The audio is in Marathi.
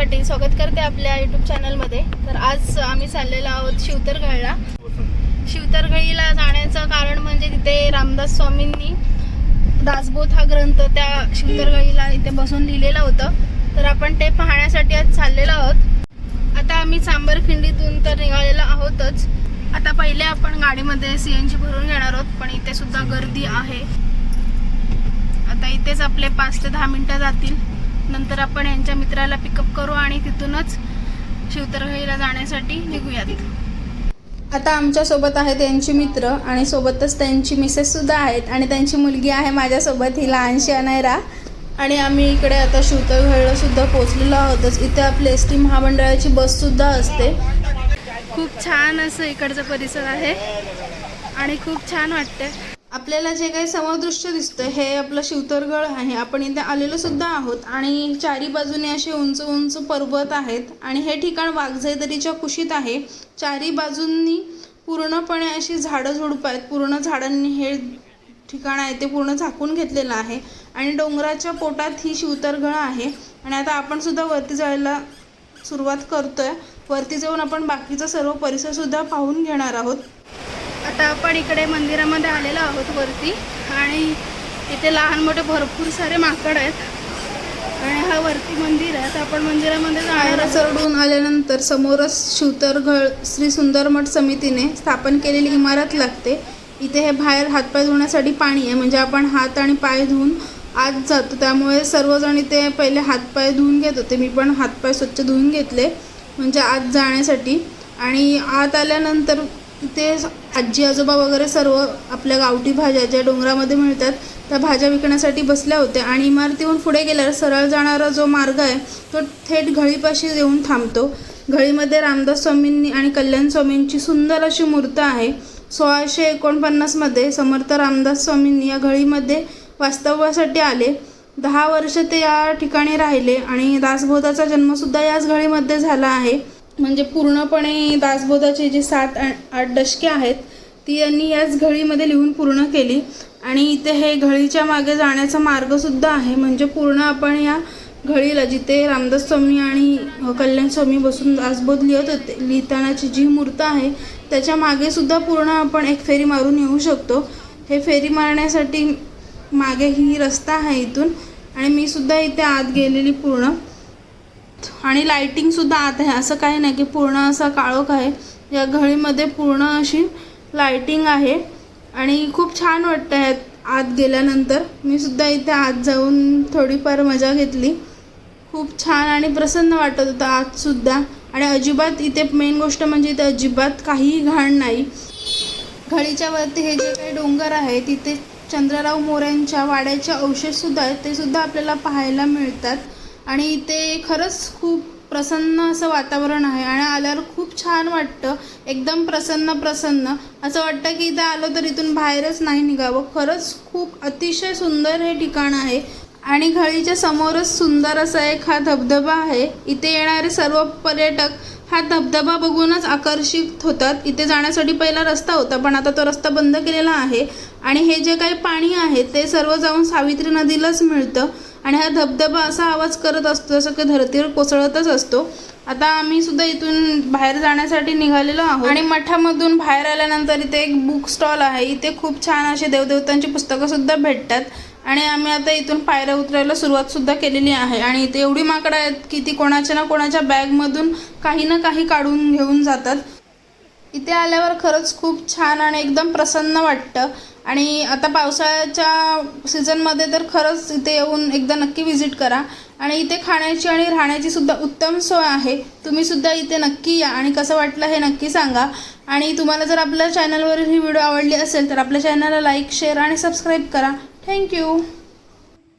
पाटील स्वागत करते आपल्या युट्यूब चॅनलमध्ये तर आज आम्ही चाललेलो आहोत शिवतरगडला. शिवतरगडीला जाण्याचं कारण म्हणजे तिथे रामदास स्वामींनी दासबोध हा ग्रंथ त्या शिवतरगडीला इथे बसून लिहिलेलं होतं. तर आपण ते पाहण्यासाठी आज चाललेलो आहोत. आता आम्ही सांबरखिंडीतून तर निघालेलो आहोतच. आता पहिले आपण गाडीमध्ये सी एन जी भरून घेणार आहोत पण इथे सुद्धा गर्दी आहे. आता इथेच आपले पाच ते दहा मिनटं जातील. नंतर आपण यांच्या मित्राला पिकअप करू आणि तिथूनच शिवतरगडीला जाण्यासाठी निघूयात. आता आमच्यासोबत आहेत त्यांचे मित्र आणि सोबतच त्यांची मिसेस सुद्धा आहेत आणि त्यांची मुलगी आहे माझ्यासोबत ही लहानशी अनायरा आणि आम्ही इकडे आता सुद्धा पोहोचलेलो आहोतच. इथे आपली एस टी महामंडळाची बस सुद्धा असते. खूप छान असं इकडचा परिसर आहे आणि खूप छान वाटते आपल्याला जे काही समोर दृश्य दिसतं हे आपलं शिवतरगड आहे. आपण इथे आलेलो सुद्धा आहोत आणि चारी बाजूने असे उंच उंच पर्वत आहेत आणि हे ठिकाण वाघजाईदरीच्या कुशीत आहे. चारी बाजूंनी पूर्णपणे अशी झाडं झुडपं आहेत. पूर्ण झाडांनी हे ठिकाण आहे ते पूर्ण झाकून घेतलेलं आहे आणि डोंगराच्या पोटात ही शिवतरगड आहे. आणि आता आपण सुद्धा वरती जायला सुरुवात करतोय. वरती जाऊन आपण बाकीचा सर्व परिसर सुद्धा पाहून घेणार आहोत. आता आपण इकडे मंदिरामध्ये आलेलो आहोत वरती. आणि इथे लहान मोठे भरपूर सारे माकड आहेत. आणि हा वरती मंदिर आहे. तर आपण मंदिरामध्ये जायला चढून आल्यानंतर समोरच शिवतरगड श्री सुंदर मठ समितीने स्थापन केलेली इमारत लागते. इथे हे बाहेर हातपाय धुण्यासाठी पाणी आहे. म्हणजे आपण हात आणि पाय धुवून आत जातो. त्यामुळे सर्वजण इथे पहिले हातपाय धुवून घेत होते. मी पण हातपाय स्वच्छ धुवून घेतले. म्हणजे आत जाण्यासाठी. आणि आत आल्यानंतर तिथे आजी आजोबा वगैरे सर्व आपल्या गावठी भाज्या ज्या डोंगरामध्ये मिळतात त्या भाज्या विकण्यासाठी बसल्या होत्या आणि इमारतीहून पुढे गेल्यावर सरळ जाणारा जो मार्ग आहे तो थेट घळीपाशी येऊन थांबतो. घळीमध्ये रामदास स्वामींनी आणि कल्याण स्वामींची सुंदर अशी मूर्त आहे. सोळाशे एकोणपन्नासमध्ये समर्थ रामदास स्वामींनी या घळीमध्ये वास्तव्यासाठी आले. दहा वर्ष ते या ठिकाणी राहिले आणि दासबोधाचा जन्मसुद्धा याच घळीमध्ये झाला आहे. म्हणजे पूर्णपणे दासबोधाचे जे सात आठ आठ दशके आहेत ती यांनी याच घळीमध्ये लिहून पूर्ण केली. आणि इथे हे घळीच्या मागे जाण्याचा मार्गसुद्धा आहे. म्हणजे पूर्ण आपण या घळीला जिथे रामदास स्वामी आणि कल्याण स्वामी बसून दासबोध लिहत होते लिहितानाची जी मूर्त आहे त्याच्या मागेसुद्धा पूर्ण आपण एक फेरी मारून येऊ शकतो. हे फेरी मारण्यासाठी मागे ही रस्ता आहे इथून. आणि मी सुद्धा इथे आत गेलेली पूर्ण. आणि लायटिंगसुद्धा आत आहे. असं काही नाही की पूर्ण असा काळोख आहे. या घळीमध्ये पूर्ण अशी लायटिंग आहे. आणि खूप छान वाटतं आहे आत गेल्यानंतर. मी सुद्धा इथे आत जाऊन थोडीफार मजा घेतली. खूप छान आणि प्रसन्न वाटत होतं आतसुद्धा आणि अजिबात इथे मेन गोष्ट म्हणजे इथे अजिबात काहीही घाण नाही. घळीच्या वरती हे जे काही डोंगर आहे तिथे चंद्रराव मोऱ्यांच्या वाड्याचे अवशेषसुद्धा आहेत ते सुद्धा आपल्याला पाहायला मिळतात. आणि इथे खरंच खूप प्रसन्न असं वातावरण आहे आणि आल्यावर खूप छान वाटतं. एकदम प्रसन्न प्रसन्न. असं वाटतं की इथं आलो तर इथून बाहेरच नाही निघावं. खरंच खूप अतिशय सुंदर हे ठिकाण आहे. आणि घळीच्या समोरच सुंदर असा एक हा धबधबा आहे. इथे येणारे सर्व पर्यटक हा धबधबा बघूनच आकर्षित होतात. इथे जाण्यासाठी पहिला रस्ता होता पण आता तो रस्ता बंद केलेला आहे. आणि हे जे काही पाणी आहे ते सर्व जाऊन सावित्री नदीलाच मिळतं. आणि हा धबधबा असा आवाज करत असतो जसं की धरतीवर कोसळतच असतो. आता आम्ही सुद्धा इथून बाहेर जाण्यासाठी निघालेलो आहोत. आणि मठामधून बाहेर आल्यानंतर इथे एक बुक स्टॉल आहे. इथे खूप छान असे देवदेवतांची पुस्तकं सुद्धा भेटतात. आणि आम्ही आता इथून पायऱ्या उतरायला सुरुवात सुद्धा केलेली आहे. आणि इथे एवढी माकडं आहेत की ती कोणाच्या ना कोणाच्या बॅगमधून काही ना काही काढून घेऊन जातात. इथे आल्यावर खरंच खूप छान आणि एकदम प्रसन्न वाटतं. आणि आता पावसाळ्याच्या सीझनमध्ये तर खरंच इथे येऊन एकदा नक्की व्हिजिट करा. आणि इथे खाण्याची आणि राहण्याची सुद्धा उत्तम सोय आहे. तुम्ही सुद्धा इथे नक्की या आणि कसं वाटलं हे नक्की सांगा. आणि तुम्हाला जर आपल्या चॅनलवरील ही व्हिडिओ आवडली असेल तर आपल्या चॅनलला लाईक शेअर आणि सबस्क्राईब करा. Thank you